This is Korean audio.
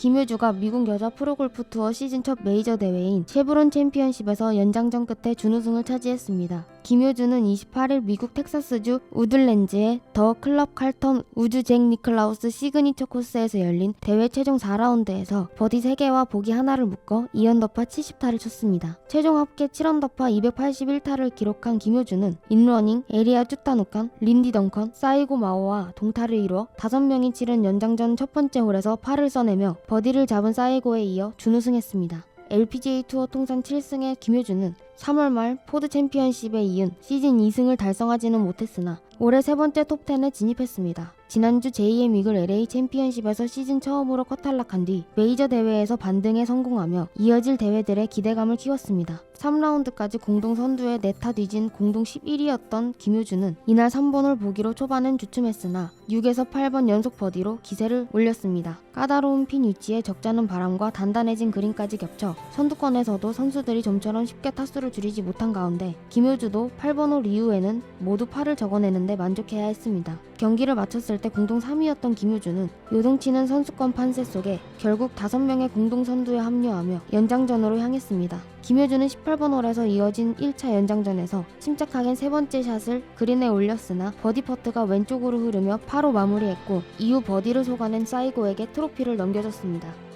김효주가 미국 여자 프로골프 투어 시즌 첫 메이저 대회인 쉐브론 챔피언십에서 연장전 끝에 준우승을 차지했습니다. 김효주는 28일 미국 텍사스주 우들랜즈의 더 클럽 칼턴 우주 잭 니클라우스 시그니처 코스에서 열린 대회 최종 4라운드에서 버디 3개와 보기 하나를 묶어 2언더파 70타를 쳤습니다. 최종 합계 7언더파 281타를 기록한 김효주는 인러닝, 에리아 쭈타누칸, 린디 덩컨, 사이고 마오와 동타를 이루어 5명이 치른 연장전 첫 번째 홀에서 팔을 써내며 버디를 잡은 사이고에 이어 준우승했습니다. LPGA 투어 통산 7승의 김효주는 3월 말 포드 챔피언십에 이은 시즌 2승을 달성하지는 못했으나 올해 세 번째 톱10에 진입했습니다. 지난주 JM 이글 LA 챔피언십에서 시즌 처음으로 컷탈락한 뒤 메이저 대회에서 반등에 성공하며 이어질 대회들의 기대감을 키웠습니다. 3라운드까지 공동 선두에 네타 뒤진 공동 11위였던 김효주는 이날 3번을 보기로 초반엔 주춤했으나 6에서 8번 연속 버디로 기세를 올렸습니다. 까다로운 핀 위치에 적잖은 바람과 단단해진 그린까지 겹쳐 선두권에서도 선수들이 좀처럼 쉽게 타수를 줄이지 못한 가운데 김효주도 8번 홀 이후에는 모두 팔을 적어내는데 만족해야 했습니다. 경기를 마쳤을 때 공동 3위였던 김효주는 요동치는 선수권 판세 속에 결국 5명의 공동 선두에 합류하며 연장전으로 향했습니다. 김효주는 18번 홀에서 이어진 1차 연장전에서 침착하게 세 번째 샷을 그린에 올렸으나 버디 퍼트가 왼쪽으로 흐르며 파로 마무리했고 이후 버디를 속아낸 사이고에게 트로피를 넘겨줬습니다.